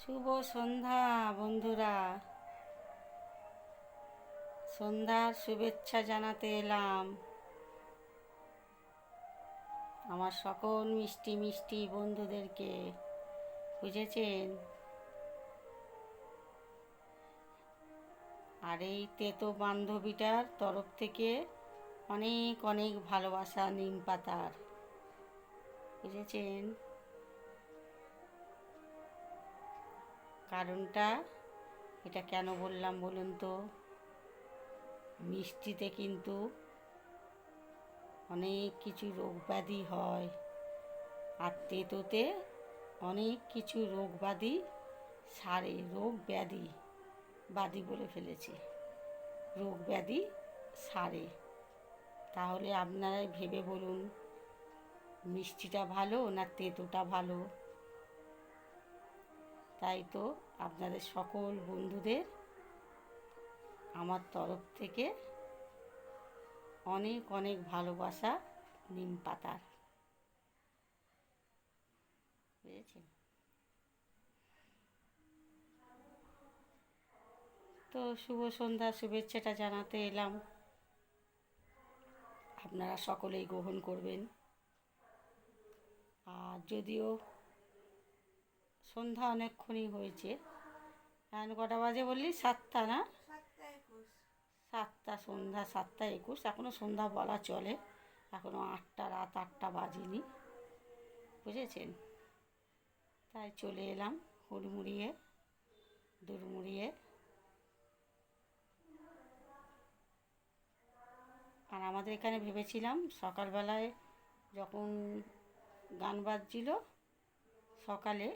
শুভ সন্ধ্যা, বন্ধুরা। সন্ধ্যার শুভেচ্ছা জানাতে এলাম। আমার সকল মিষ্টি মিষ্টি বন্ধুদেরকে, বুঝেছেন? আর এই তেতো বান্ধবীটার তরফ থেকে অনেক অনেক ভালোবাসা, নিম পাতার। বুঝেছেন? কারণটা? এটা কেন বললাম বলুন তো? মিষ্টিতে কিন্তু অনেক কিছু রোগ ব্যাধি হয় আর তেতোতে অনেক কিছু রোগ ব্যাধি সারে রোগ ব্যাধি বাদি বলে ফেলেছি। রোগ ব্যাধি সারে। তাহলে আপনারাই ভেবে বলুন, মিষ্টিটা ভালো না তেতোটা ভালো? তাই তো আপনাদের সকল বন্ধুদের আমার তরফ থেকে অনেক অনেক ভালোবাসা নিম পাতার। বুঝেছেন? তো শুভ সন্ধ্যা, শুভেচ্ছাটা জানাতে এলাম। আপনারা সকলেই গ্রহণ করবেন। আর যদিও সন্ধ্যা অনেকক্ষণই হয়েছে। এখন কটা বাজে বললি? সাতটা না? সাতটা সন্ধ্যা সাতটা একুশ। এখনও সন্ধ্যা বলা চলে। এখনও আটটা রাত আটটা বাজেনি। বুঝেছেন? তাই চলে এলাম হুড়মুড়িয়ে দুড়মুড়িয়ে। আর আমাদের এখানে ভেবেছিলাম সকালবেলায় যখন গান বাজছিল সকালে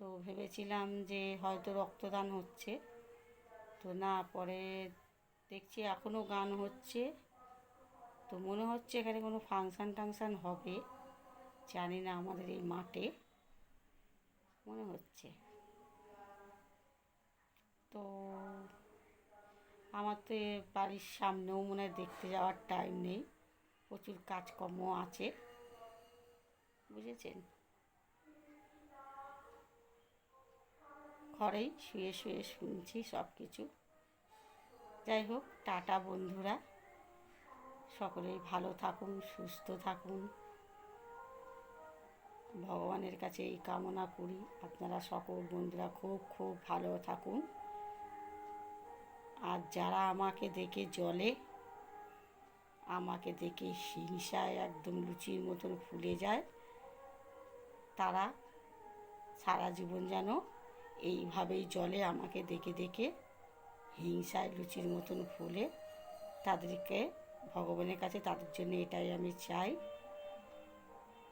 তো ভেবেছিলাম যে হয়তো রক্তদান হচ্ছে। তো না, পরে দেখছি এখনও গান হচ্ছে। তো মনে হচ্ছে এখানে কোনো ফাংশান টাংশান হবে। জানি না আমাদের এই মাঠে। মনে হচ্ছে। তো আমার তো বাড়ির সামনেও মনে হয় দেখতে যাওয়ার টাইম নেই। প্রচুর কাজকর্ম আছে। বুঝেছেন? ঘরেই শুয়ে শুয়ে শুনছি সব কিছু যাই হোক, টাটা বন্ধুরা। সকলেই ভালো থাকুন, সুস্থ থাকুন। ভগবানের কাছে এই কামনা করি। আপনারা সকল বন্ধুরা খুব খুব ভালো থাকুন। আর যারা আমাকে দেখে জলে, আমাকে দেখে হিংসায় একদম লুচির মতন ফুলে যায়, তারা সারা জীবন যেন এইভাবেই জলে আমাকে দেখে দেখে হিংসায় লুচির মতন ফুলে তাদেরকে ভগবানের কাছে তাদের জন্য এটাই আমি চাই।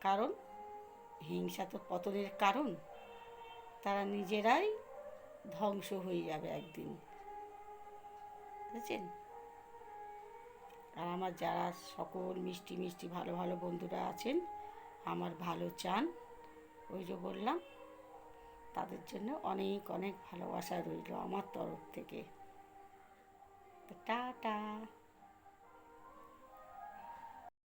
কারণ হিংসা তো পতনের কারণ। তারা নিজেরাই ধ্বংস হয়ে যাবে একদিন। বুঝেছেন? আর আমার যারা সকল মিষ্টি মিষ্টি ভালো ভালো বন্ধুরা আছেন, আমার ভালো চান, ওই যে বললাম তাদের জন্য অনেক অনেক ভালোবাসা রইল আমার তরফ থেকে। টা টাটা